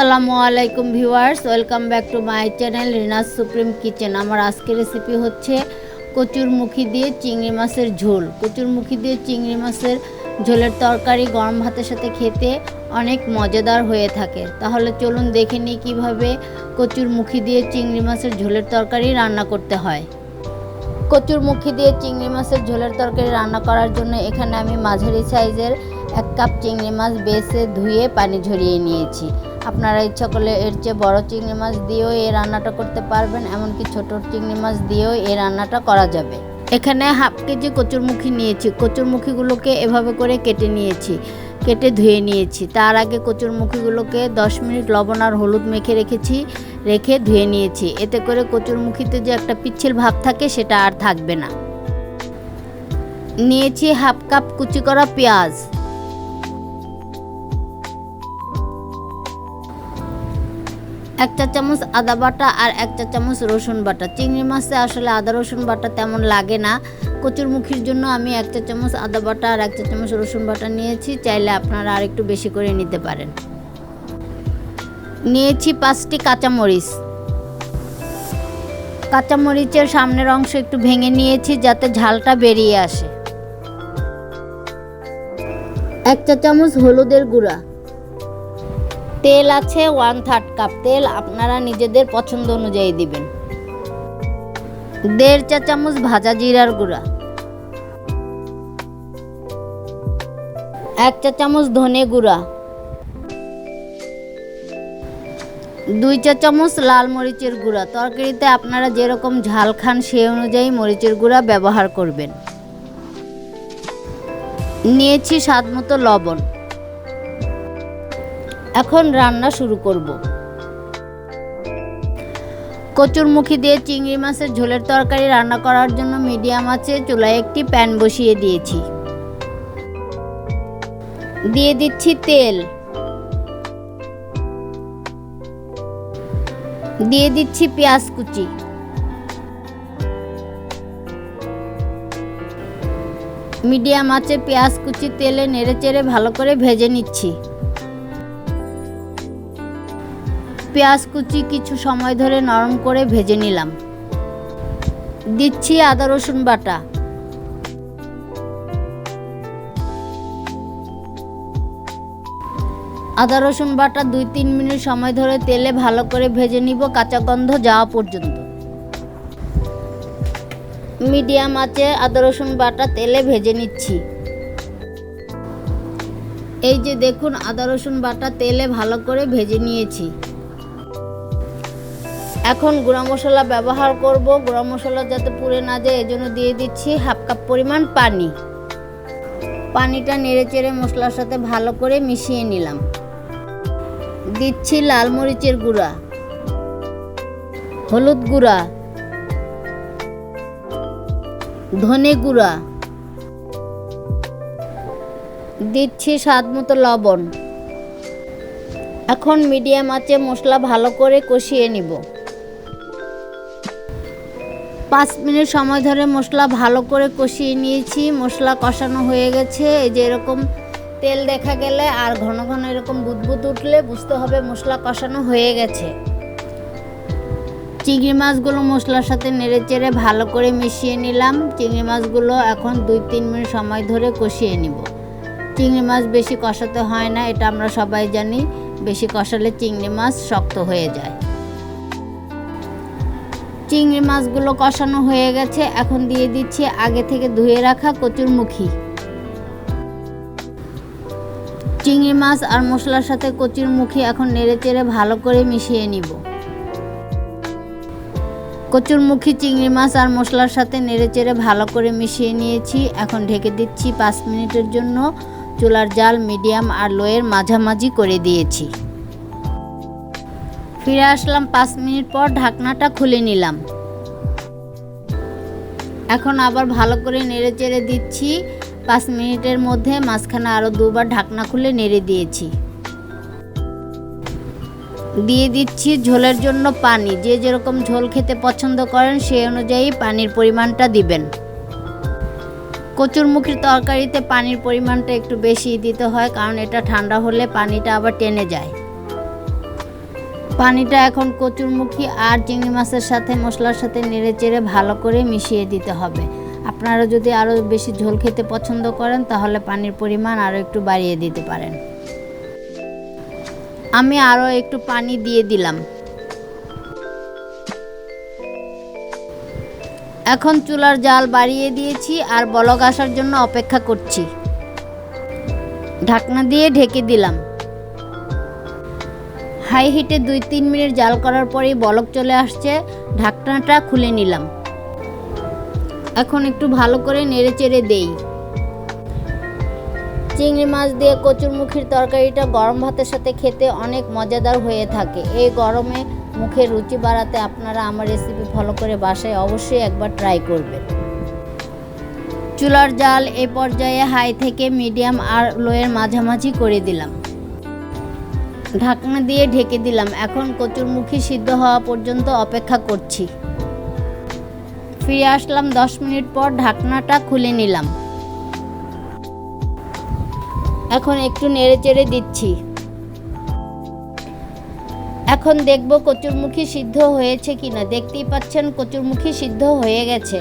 আসসালামু আলাইকুম viewers, welcome back to my channel Rina's supreme kitchen. আমার আজকের রেসিপি হচ্ছে কচুরমুখী দিয়ে চিংড়ি মাছের ঝোল। কচুরমুখী দিয়ে চিংড়ি মাছের ঝোলের তরকারি গরম ভাতের সাথে খেতে অনেক মজাদার হয়ে থাকে। তাহলে চলুন দেখে নিই কীভাবে কচুরমুখী দিয়ে চিংড়ি মাছের ঝোলের তরকারি রান্না করতে হয়। কচুরমুখী দিয়ে চিংড়ি মাছের ঝোলের তরকারি রান্না করার জন্য এখানে আমি মাঝারি সাইজের এক কাপ চিংড়ি মাছ বেছে ধুয়ে পানি ঝরিয়ে নিয়েছি। আপনারা ইচ্ছা করলে এর চেয়ে বড় চিংড়ি মাছ দিয়েও এই রান্নাটা করতে পারবেন, এমনকি ছোট চিংড়ি মাছ দিয়েও এই রান্নাটা করা যাবে। এখানে হাফ কেজি কচুরমুখী নিয়েছি। কচুরমুখীগুলোকে এভাবে করে কেটে নিয়েছি, কেটে ধুয়ে নিয়েছি। তার আগে কচুরমুখীগুলোকে দশ মিনিট লবণ আর হলুদ মেখে রেখেছি, রেখে ধুয়ে নিয়েছি। এতে করে কচুরমুখীতে যে একটা পিচ্ছিল ভাব থাকে, সেটা আর থাকবে না। নিয়েছি হাফ কাপ কুচি করা পেঁয়াজ। এক চা চামচ আদা বাটা আর এক চা চামচ রসুন বাটা। চিংড়ি মাছে আসলে আদা, রসুন বাটা তেমন লাগে না। কচুরমুখীর জন্য আমি এক চা চামচ আদা বাটা আর এক চা চামচ রসুন বাটা নিয়েছি, চাইলে আপনারা আর একটু বেশি করে নিতে পারেন। নিয়েছি পাঁচটি কাঁচামরিচ। কাঁচামরিচের সামনের অংশ একটু ভেঙে নিয়েছি যাতে ঝালটা বেরিয়ে আসে। এক চা চামচ হলুদের গুঁড়া। তেল আছে ওয়ান থার্ড কাপ তেল, আপনারা নিজেদের পছন্দ অনুযায়ী দিবেন। দেড় চা চামচ ভাজা জিরার গুঁড়া। এক চা চামচ ধনে গুঁড়া। দুই চা চামচ লাল মরিচের গুঁড়া। তরকারিতে আপনারা যেরকম ঝাল খান সেই অনুযায়ী মরিচের গুঁড়া ব্যবহার করবেন। নিয়েছি স্বাদ মতো লবণ। এখন রান্না শুরু করব। কচুরমুখী দিয়ে চিংড়ি মাছের ঝোলের তরকারি রান্না করার জন্য মিডিয়াম আছে চুলায় একটি প্যান বসিয়ে দিয়েছি। দিয়ে দিচ্ছি তেল। দিয়ে দিচ্ছি পেঁয়াজ কুচি। মিডিয়াম আছে পেঁয়াজ কুচি তেলে নেড়ে চেড়ে ভালো করে ভেজে নিচ্ছি। পেঁয়াজ কুচি কিছু সময় ধরে নরম করে ভেজে নিলাম। দিচ্ছি আদা, রসুন বাটা। আদা, রসুন বাটা দুই তিন মিনিট সময় ধরে তেলে ভালো করে ভেজে নিব কাঁচা গন্ধ যাওয়া পর্যন্ত। মিডিয়াম আছে আদা, রসুন বাটা তেলে ভেজে নিচ্ছি। এই যে দেখুন, আদা, রসুন বাটা তেলে ভালো করে ভেজে নিয়েছি। এখন গুঁড়া মশলা ব্যবহার করব। গুঁড়া মশলা যাতে পুড়ে না যায়, এজন্য দিয়ে দিচ্ছি হাফ কাপ পরিমাণ পানি। পানিটা নেড়ে চেড়ে মশলার সাথে ভালো করে মিশিয়ে নিলাম। দিচ্ছি লাল মরিচের গুঁড়া, হলুদ গুঁড়া, ধনে গুঁড়া, দিচ্ছি স্বাদ মতো লবণ। এখন মিডিয়াম আঁচে মশলা ভালো করে কষিয়ে নিব। পাঁচ মিনিট সময় ধরে মশলা ভালো করে কষিয়ে নিয়েছি। মশলা কষানো হয়ে গেছে। এই যে এরকম তেল দেখা গেলে আর ঘন ঘন এরকম বুদবুদ উঠলে বুঝতে হবে মশলা কষানো হয়ে গেছে। চিংড়ি মাছগুলো মশলার সাথে নেড়ে চেড়ে ভালো করে মিশিয়ে নিলাম। চিংড়ি মাছগুলো এখন দুই তিন মিনিট সময় ধরে কষিয়ে নিব। চিংড়ি মাছ বেশি কষাতে হয় না, এটা আমরা সবাই জানি। বেশি কষালে চিংড়ি মাছ শক্ত হয়ে যায়। চিংড়ি মাছগুলো কষানো হয়ে গেছে, এখন দিয়ে দিচ্ছি আগে থেকে ধুয়ে রাখা কচুরমুখী চিংড়ি মাছ আর মশলার সাথে কচুরমুখী এখন নেড়ে চেড়ে ভালো করে মিশিয়ে নিব। কচুরমুখী চিংড়ি মাছ আর মশলার সাথে নেড়ে চেড়ে ভালো করে মিশিয়ে নিয়েছি। এখন ঢেকে দিচ্ছি পাঁচ মিনিটের জন্য। চুলার জাল মিডিয়াম আর লোয়ের মাঝামাঝি করে দিয়েছি। ফিরে আসলাম পাঁচ মিনিট পর ঢাকনাটা খুলে নিলাম। এখন আবার ভালো করে নেড়ে চেড়ে দিচ্ছি। পাঁচ মিনিটের মধ্যে মাঝখানে আরও দুবার ঢাকনা খুলে নেড়ে দিয়েছি। দিয়ে দিচ্ছি ঝোলের জন্য পানি। যে যেরকম ঝোল খেতে পছন্দ করেন সেই অনুযায়ী পানির পরিমাণটা দিবেন। কচুরমুখীর তরকারিতে পানির পরিমাণটা একটু বেশি দিতে হয়, কারণ এটা ঠান্ডা হলে পানিটা আবার টেনে যায়। পানিটা এখন কচুরমুখী আর চিংড়ি মাছের সাথে মশলার সাথে নেড়ে চেড়ে ভালো করে মিশিয়ে দিতে হবে। আপনারা যদি আরও বেশি ঝোল খেতে পছন্দ করেন, তাহলে পানির পরিমাণ আরও একটু বাড়িয়ে দিতে পারেন। আমি আরও একটু পানি দিয়ে দিলাম। এখন চুলার জাল বাড়িয়ে দিয়েছি আর বলক আসার জন্য অপেক্ষা করছি। ঢাকনা দিয়ে ঢেকে দিলাম। হাই হিটে দুই তিন মিনিট জাল করার পরেই বলক চলে আসছে। ঢাকনাটা খুলে নিলাম। এখন একটু ভালো করে নেড়ে চেড়ে দেই। চিংড়ি মাছ দিয়ে কচুরমুখির তরকারিটা গরম ভাতের সাথে খেতে অনেক মজাদার হয়ে থাকে। এই গরমে মুখে রুচি বাড়াতে আপনারা আমার রেসিপি ফলো করে বাসায় অবশ্যই একবার ট্রাই করবেন। চুলার জাল এ পর্যায়ে হাই থেকে মিডিয়াম আর লোয়ের মাঝামাঝি করে দিলাম। ঢাকনা দিয়ে ঢেকে দিলাম। এখন কচুরমুখী সিদ্ধ হওয়া পর্যন্ত অপেক্ষা করছি। ফিরে আসলাম দশ মিনিট পর ঢাকনাটা খুলে নিলাম। এখন একটু নেড়ে চেড়ে দিচ্ছি। এখন দেখব কচুরমুখী সিদ্ধ হয়েছে কিনা। দেখতেই পাচ্ছেন কচুরমুখী সিদ্ধ হয়ে গেছে।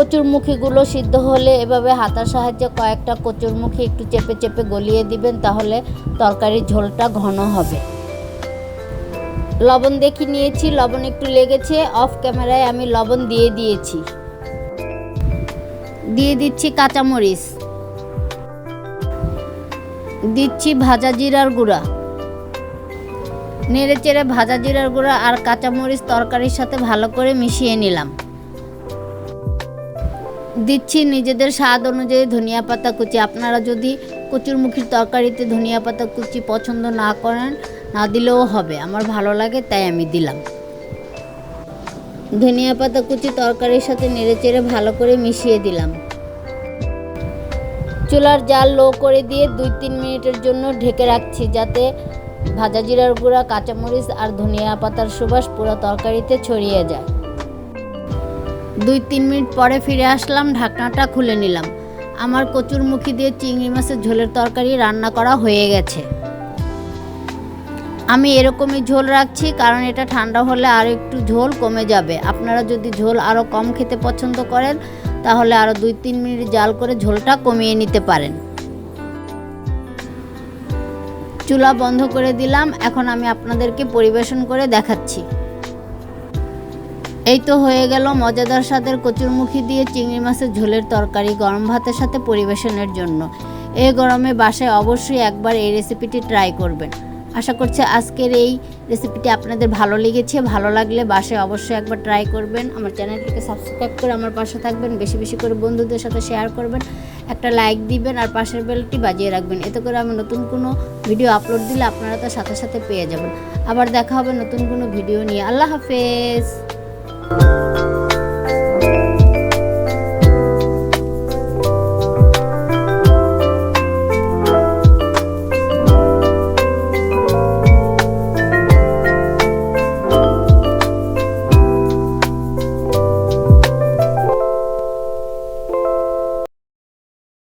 কচুরমুখীগুলো সিদ্ধ হলে এভাবে হাতার সাহায্যে কয়েকটা কচুরমুখী একটু চেপে চেপে গলিয়ে দিবেন, তাহলে তরকারির ঝোলটা ঘন হবে। লবণ দেখি নিয়েছি, লবণ একটু লেগেছে, অফ ক্যামেরায় আমি লবণ দিয়ে দিয়েছি। দিয়ে দিচ্ছি কাঁচামরিচ। দিচ্ছি ভাজা জিরার গুঁড়া। নেড়ে চেড়ে ভাজা জিরার গুঁড়া আর কাঁচামরিচ তরকারির সাথে ভালো করে মিশিয়ে নিলাম। দিচ্ছি নিজেদের স্বাদ অনুযায়ী ধনিয়া পাতা কুচি। আপনারা যদি কচুরমুখীর তরকারিতে ধনিয়া পাতা কুচি পছন্দ না করেন, না দিলেও হবে। আমার ভালো লাগে, তাই আমি দিলাম। ধনিয়া পাতা কুচি তরকারির সাথে নেড়ে চেড়ে ভালো করে মিশিয়ে দিলাম। চুলার জাল লো করে দিয়ে দুই তিন মিনিটের জন্য ঢেকে রাখছি, যাতে ভাজা জিরার গুঁড়া, কাঁচামরিচ আর ধনিয়া পাতার সুবাস পুরো তরকারিতে ছড়িয়ে যায়। দুই তিন মিনিট পরে ফিরে আসলাম, ঢাকনাটা খুলে নিলাম। আমার কচুরমুখী দিয়ে চিংড়ি মাছের ঝোলের তরকারি রান্না করা হয়ে গেছে। আমি এরকমই ঝোল রাখছি, কারণ এটা ঠান্ডা হলে আর একটু ঝোল কমে যাবে। আপনারা যদি ঝোল আরও কম খেতে পছন্দ করেন, তাহলে আরও দুই তিন মিনিট জাল করে ঝোলটা কমিয়ে নিতে পারেন। চুলা বন্ধ করে দিলাম, এখন আমি আপনাদেরকে পরিবেশন করে দেখাচ্ছি। এই তো হয়ে গেল মজাদার স্বাদের কচুরমুখী দিয়ে চিংড়ি মাছের ঝোলের তরকারি গরম ভাতের সাথে পরিবেশনের জন্য। এই গরমে বাসায় অবশ্যই একবার এই রেসিপিটি ট্রাই করবেন। আশা করছি আজকের এই রেসিপিটি আপনাদের ভালো লেগেছে। ভালো লাগলে বাসায় অবশ্যই একবার ট্রাই করবেন। আমার চ্যানেলটিকে সাবস্ক্রাইব করে আমার পাশে থাকবেন। বেশি বেশি করে বন্ধুদের সাথে শেয়ার করবেন। একটা লাইক দিবেন আর পাশের বেলটি বাজিয়ে রাখবেন। এতে করে আমি নতুন কোনো ভিডিও আপলোড দিলে আপনারা তার সাথে সাথে পেয়ে যাবেন। আবার দেখা হবে নতুন কোনো ভিডিও নিয়ে। আল্লাহ হাফেজ! you